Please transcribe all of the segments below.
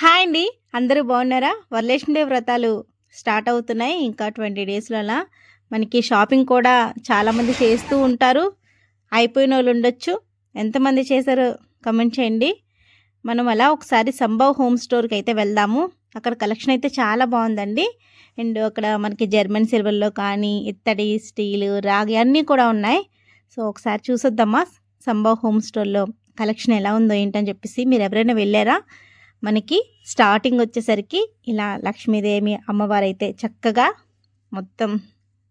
Hi అండి. అందరూ బాగున్నారా? వరలక్ష్మీ వ్రతాలు స్టార్ట్ అవుతున్నాయి. ఇంకా ట్వంటీ డేస్లలో మనకి షాపింగ్ కూడా చాలామంది చేస్తూ ఉంటారు. అయిపోయిన వాళ్ళు ఉండొచ్చు. ఎంతమంది చేశారో కమెంట్ చేయండి. మనం అలా ఒకసారి సంభవ్ హోమ్ స్టోర్కి అయితే వెళ్దాము. అక్కడ కలెక్షన్ అయితే చాలా బాగుందండి. అండ్ అక్కడ మనకి జర్మన్ సిల్వర్లో కానీ ఇత్తడి స్టీల్ రాగి అన్నీ కూడా ఉన్నాయి. సో ఒకసారి చూసొద్దామా సంభవ్ హోమ్ స్టోర్లో కలెక్షన్ ఎలా ఉందో ఏంటని చెప్పేసి మీరు ఎవరైనా వెళ్ళారా? మనకి స్టార్టింగ్ వచ్చేసరికి ఇలా లక్ష్మీదేవి అమ్మవారు అయితే చక్కగా మొత్తం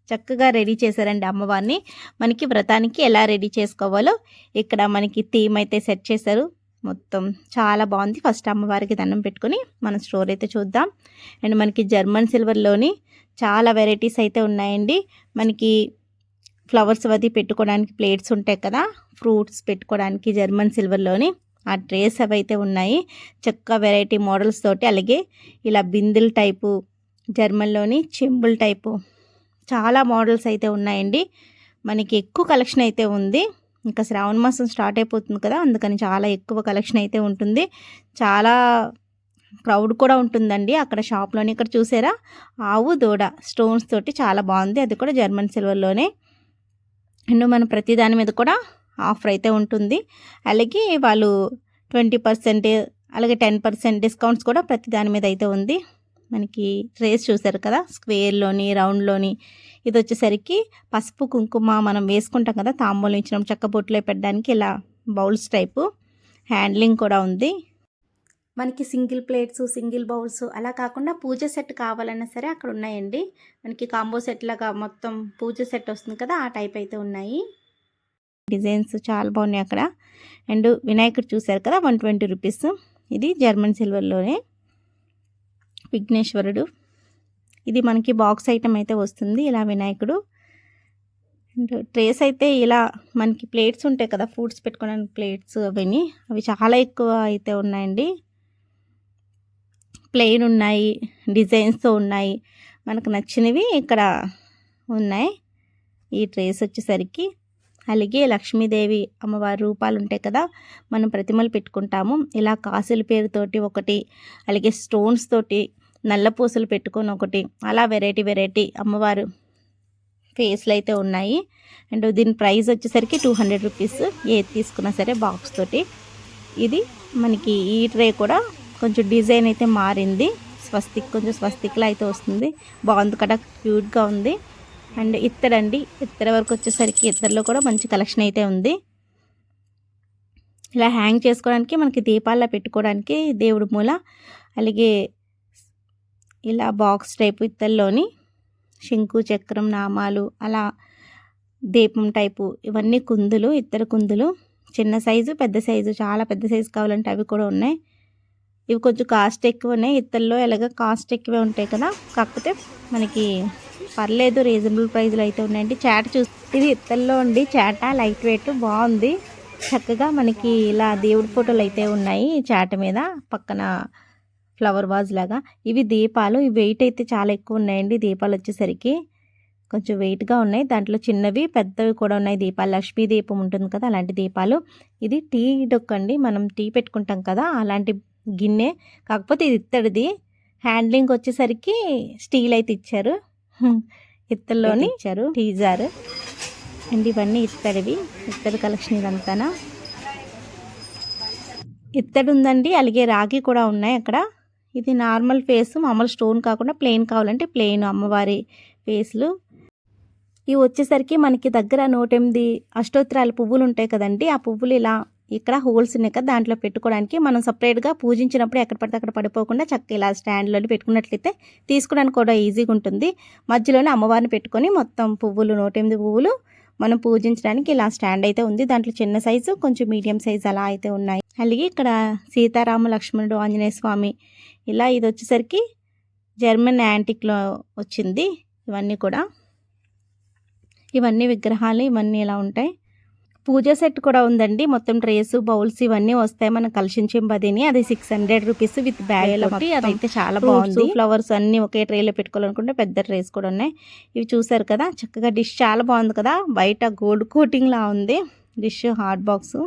చక్కగా రెడీ చేశారండి అమ్మవారిని. మనకి వ్రతానికి ఎలా రెడీ చేసుకోవాలో ఇక్కడ మనకి థీమ్ అయితే సెట్ చేశారు. మొత్తం చాలా బాగుంది. ఫస్ట్ అమ్మవారికి దండం పెట్టుకొని మన స్టోర్ అయితే చూద్దాం. అండ్ మనకి జర్మన్ సిల్వర్లోని చాలా వెరైటీస్ అయితే ఉన్నాయండి. మనకి ఫ్లవర్స్ అది పెట్టుకోవడానికి ప్లేట్స్ ఉంటాయి కదా ఫ్రూట్స్ పెట్టుకోవడానికి జర్మన్ సిల్వర్లోని ఆ ట్రేస్ అవి అయితే ఉన్నాయి. చక్క వెరైటీ మోడల్స్ తోటి అలాగే ఇలా బిందెల్ టైపు జర్మన్లోని చెంబుల్ టైపు చాలా మోడల్స్ అయితే ఉన్నాయండి. మనకి ఎక్కువ కలెక్షన్ అయితే ఉంది. ఇంకా శ్రావణ మాసం స్టార్ట్ అయిపోతుంది కదా అందుకని చాలా ఎక్కువ కలెక్షన్ అయితే ఉంటుంది. చాలా క్రౌడ్ కూడా ఉంటుందండి. అక్కడ షాప్లోని ఇక్కడ చూసారా? ఆవు దూడ స్టోన్స్ తోటి చాలా బాగుంది. అది కూడా జర్మన్ సిల్వర్లోనే. అండ్ మనం ప్రతి దాని మీద కూడా ఆఫర్ అయితే ఉంటుంది. అలాగే వాళ్ళు ట్వంటీ పర్సెంట్ అలాగే టెన్ పర్సెంట్ డిస్కౌంట్స్ కూడా ప్రతి దాని మీద అయితే ఉంది. మనకి ట్రేస్ చూసారు కదా స్క్వేర్లోని రౌండ్లోని. ఇది వచ్చేసరికి పసుపు కుంకుమ మనం వేసుకుంటాం కదా తాంబూలం ఇచ్చిన చెక్క బొట్టులో పెట్టడానికి ఇలా బౌల్స్ టైపు హ్యాండ్లింగ్ కూడా ఉంది. మనకి సింగిల్ ప్లేట్స్ సింగిల్ బౌల్స్ అలా కాకుండా పూజ సెట్ కావాలన్నా సరే అక్కడ ఉన్నాయండి. మనకి కాంబో సెట్ లాగా మొత్తం పూజ సెట్ వస్తుంది కదా ఆ టైప్ అయితే ఉన్నాయి. డిజైన్స్ చాలా బాగున్నాయి అక్కడ. అండ్ వినాయకుడు చూశారు కదా వన్ ట్వంటీ రూపీస్. ఇది జర్మన్ సిల్వర్లోనే. విఘ్నేశ్వరుడు. ఇది మనకి బాక్స్ ఐటమ్ అయితే వస్తుంది ఇలా వినాయకుడు. అండ్ ట్రేస్ అయితే ఇలా మనకి ప్లేట్స్ ఉంటాయి కదా ఫ్రూట్స్ పెట్టుకోవడానికి ప్లేట్స్ అవన్నీ. అవి చాలా ఎక్కువ అయితే ఉన్నాయండి. ప్లెయిన్ ఉన్నాయి డిజైన్స్తో ఉన్నాయి. మనకు నచ్చినవి ఇక్కడ ఉన్నాయి. ఈ ట్రేస్ వచ్చేసరికి. అలాగే లక్ష్మీదేవి అమ్మవారి రూపాలు ఉంటాయి కదా మనం ప్రతిమలు పెట్టుకుంటాము. ఇలా కాసుల పేరుతోటి ఒకటి అలాగే స్టోన్స్ తోటి నల్ల పూసలు పెట్టుకొని ఒకటి అలా వెరైటీ వెరైటీ అమ్మవారు ఫేస్లు అయితే ఉన్నాయి. అండ్ దీని ప్రైస్ వచ్చేసరికి టూ హండ్రెడ్ రూపీస్ ఏది తీసుకున్నా సరే బాక్స్ తోటి. ఇది మనకి ఈ ట్రే కూడా కొంచెం డిజైన్ అయితే మారింది. స్వస్తిక్ కొంచెం స్వస్తిక్లా అయితే వస్తుంది. బాగుంది కదా క్యూట్గా ఉంది. అండ్ ఇత్తడండి. ఇత్తర వరకు వచ్చేసరికి ఇత్తడిలో కూడా మంచి కలెక్షన్ అయితే ఉంది. ఇలా హ్యాంగ్ చేసుకోవడానికి మనకి దీపాల్లో పెట్టుకోవడానికి దేవుడి మూల అలాగే ఇలా బాక్స్ టైపు ఇత్తల్లోని శంకు చక్రం నామాలు అలా దీపం టైపు ఇవన్నీ కుందులు ఇత్తడి కుందులు. చిన్న సైజు పెద్ద సైజు చాలా పెద్ద సైజు కావాలంటే అవి కూడా ఉన్నాయి. ఇవి కొంచెం కాస్ట్ ఎక్కువ ఉన్నాయి. ఇత్తల్లో ఎలాగ కాస్ట్ ఎక్కువే ఉంటాయి కదా. కాకపోతే మనకి పర్లేదు రీజనబుల్ ప్రైస్లో అయితే ఉన్నాయండి. చాట చూ ఇది ఇత్తల్లో ఉండి చాట లైట్ వెయిట్ బాగుంది. చక్కగా మనకి ఇలా దేవుడి ఫోటోలు అయితే ఉన్నాయి చాట మీద పక్కన ఫ్లవర్ వాజ్ లాగా. ఇవి దీపాలు ఈ వెయిట్ అయితే చాలా ఎక్కువ ఉన్నాయండి దీపాలు వచ్చేసరికి. కొంచెం వెయిట్గా ఉన్నాయి. దాంట్లో చిన్నవి పెద్దవి కూడా ఉన్నాయి. దీపాలు లక్ష్మీ దీపం ఉంటుంది కదా అలాంటి దీపాలు. ఇది టీ డొక్కండి మనం టీ పెట్టుకుంటాం కదా అలాంటి గిన్నె. కాకపోతే ఇది ఇత్తడిది. హ్యాండ్లింగ్ వచ్చేసరికి స్టీల్ అయితే ఇచ్చారు. ఇత్తల్లోని ఇచ్చారు టీజార్. అండ్ ఇవన్నీ ఇత్తడివి. ఇత్తడి కలెక్షన్ ఇదంతానా? ఇత్తడి ఉందండి అలాగే రాగి కూడా ఉన్నాయి అక్కడ. ఇది నార్మల్ ఫేస్ మామూలు స్టోన్ కాకుండా ప్లెయిన్ కావాలంటే ప్లెయిన్ అమ్మవారి ఫేస్లు. ఇవి వచ్చేసరికి మనకి దగ్గర నూట ఎనిమిది అష్టోత్తరాల పువ్వులు ఉంటాయి కదండి. ఆ పువ్వులు ఇలా ఇక్కడ హోల్స్ ఉన్నాయి కదా దాంట్లో పెట్టుకోవడానికి మనం సపరేట్గా పూజించినప్పుడు ఎక్కడ పడితే అక్కడ పడిపోకుండా చక్కగా ఇలా స్టాండ్లో పెట్టుకున్నట్లయితే తీసుకోవడానికి కూడా ఈజీగా ఉంటుంది. మధ్యలోనే అమ్మవారిని పెట్టుకొని మొత్తం పువ్వులు నూట ఎనిమిది పువ్వులు మనం పూజించడానికి ఇలా స్టాండ్ అయితే ఉంది. దాంట్లో చిన్న సైజు కొంచెం మీడియం సైజు అలా అయితే ఉన్నాయి. అలాగే ఇక్కడ సీతారామ లక్ష్మణుడు ఆంజనేయ స్వామి ఇలా ఇది వచ్చేసరికి జర్మన్ యాంటిక్లో వచ్చింది. ఇవన్నీ కూడా. ఇవన్నీ విగ్రహాలు ఇవన్నీ ఇలా ఉంటాయి. పూజ సెట్ కూడా ఉందండి. మొత్తం ట్రేస్ బౌల్స్ ఇవన్నీ వస్తాయి మన కలిసించే బదిని. అది six hundred rupees with bag అదైతే చాలా బాగుంది. ఫ్లవర్స్ అన్ని ఒకే ట్రేలో పెట్టుకోవాలనుకుంటే పెద్ద ట్రేస్ కూడా ఉన్నాయి. ఇవి చూసారు కదా చక్కగా డిష్ చాలా బాగుంది కదా. బయట గోల్డ్ కోటింగ్ లా ఉంది. Dish hot box.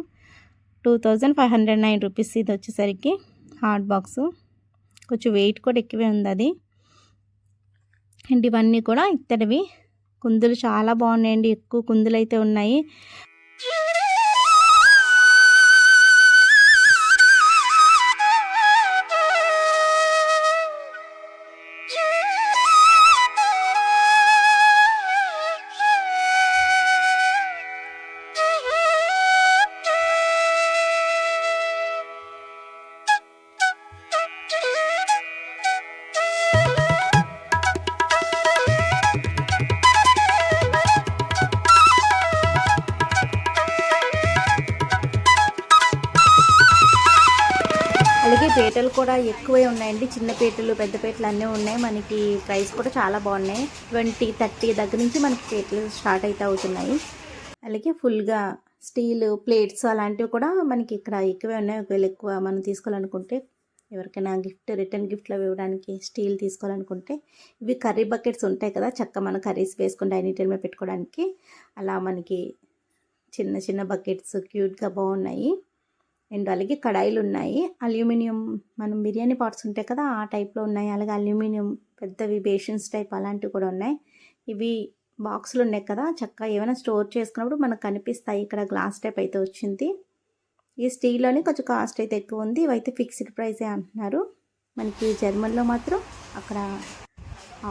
Two thousand five hundred nine rupees ఇది వచ్చేసరికి హాట్ బాక్స్. కొంచెం వెయిట్ కూడా ఎక్కువే ఉంది అది. అండ్ ఇవన్నీ కూడా ఇత్తడివి. కుందులు చాలా బాగున్నాయండి. ఎక్కువ కుందులు అయితే ఉన్నాయి. పీటలు కూడా ఎక్కువే ఉన్నాయండి. చిన్న పీటలు పెద్ద పీటలు అన్నీ ఉన్నాయి. మనకి ప్రైస్ కూడా చాలా బాగున్నాయి. ట్వంటీ థర్టీ దగ్గర నుంచి మనకి పీటలు స్టార్ట్ అయితే అవుతున్నాయి. అలాగే ఫుల్గా స్టీల్ ప్లేట్స్ అలాంటివి కూడా మనకి ఇక్కడ ఎక్కువే ఉన్నాయి. ఒకవేళ ఎక్కువ మనం తీసుకోవాలనుకుంటే ఎవరికైనా గిఫ్ట్ రిటర్న్ గిఫ్ట్లో ఇవ్వడానికి స్టీల్ తీసుకోవాలనుకుంటే ఇవి కర్రీ బకెట్స్ ఉంటాయి కదా చక్క మనం కర్రీస్ వేసుకుని డైనింగ్ టేబుల్ మీద పెట్టుకోవడానికి అలా మనకి చిన్న చిన్న బకెట్స్ క్యూట్గా బాగున్నాయి. అండ్ అలాగే కడాయిలు ఉన్నాయి. అల్యూమినియం మనం బిర్యానీ పాట్స్ ఉంటాయి కదా ఆ టైప్లో ఉన్నాయి. అలాగే అల్యూమినియం పెద్దవి బేషన్స్ టైప్ అలాంటివి కూడా ఉన్నాయి. ఇవి బాక్సులు ఉన్నాయి కదా చక్కగా ఏమైనా స్టోర్ చేసుకున్నప్పుడు మనకు కనిపిస్తాయి. ఇక్కడ గ్లాస్ టైప్ అయితే వచ్చింది. ఈ స్టీల్లోనే కొంచెం కాస్ట్ అయితే ఎక్కువ ఉంది. ఇవైతే ఫిక్స్డ్ ప్రైసే అంటున్నారు. మనకి జర్మన్లో మాత్రం అక్కడ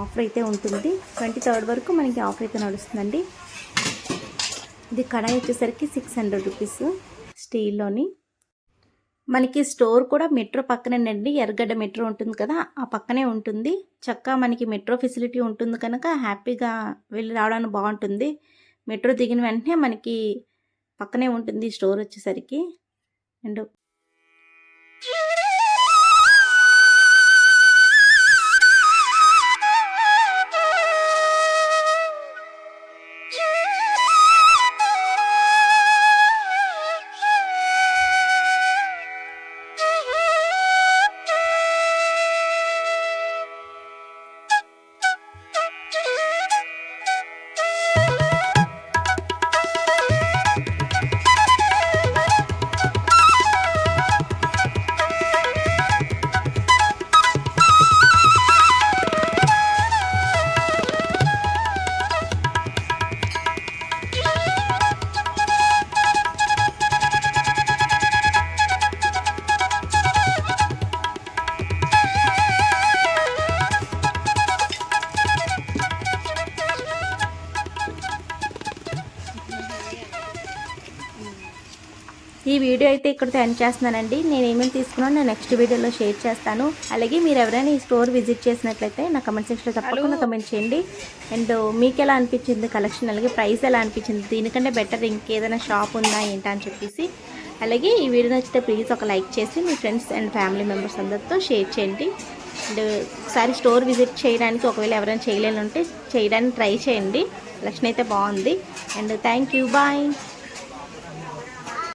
ఆఫర్ అయితే ఉంటుంది. ట్వంటీ థర్డ్ వరకు మనకి ఆఫర్ అయితే నడుస్తుందండి. ఇది కడాయి వచ్చేసరికి సిక్స్ హండ్రెడ్ రూపీస్ స్టీల్లోని. మనకి స్టోర్ కూడా మెట్రో పక్కనేనండి. ఎర్రగడ్డ మెట్రో ఉంటుంది కదా ఆ పక్కనే ఉంటుంది. చక్కగా మనకి మెట్రో ఫెసిలిటీ ఉంటుంది కనుక హ్యాపీగా వెళ్ళి రావడానికి బాగుంటుంది. మెట్రో దిగిన వెంటనే మనకి పక్కనే ఉంటుంది స్టోర్ వచ్చేసరికి. అండ్ ఈ వీడియో అయితే ఇక్కడితో ఎండ్ చేస్తున్నానండి. నేను ఏమేమి తీసుకున్నాను నేను నెక్స్ట్ వీడియోలో షేర్ చేస్తాను. అలాగే మీరు ఎవరైనా ఈ స్టోర్ విజిట్ చేసినట్లయితే నా కమెంట్ సెక్షన్లో తప్పకుండా కమెంట్ చేయండి. అండ్ మీకు ఎలా అనిపించింది కలెక్షన్ అలాగే ప్రైస్ ఎలా అనిపించింది? దీనికంటే బెటర్ ఇంకేదైనా షాప్ ఉందా ఏంటా అని చెప్పేసి. అలాగే ఈ వీడియో నచ్చితే ప్లీజ్ ఒక లైక్ చేసి మీ ఫ్రెండ్స్ అండ్ ఫ్యామిలీ మెంబర్స్ అందరితో షేర్ చేయండి. అండ్ ఒకసారి స్టోర్ విజిట్ చేయడానికి ఒకవేళ ఎవరైనా చేయలేని ఉంటే చేయడానికి ట్రై చేయండి. కలెక్షన్ అయితే బాగుంది. And thank you bye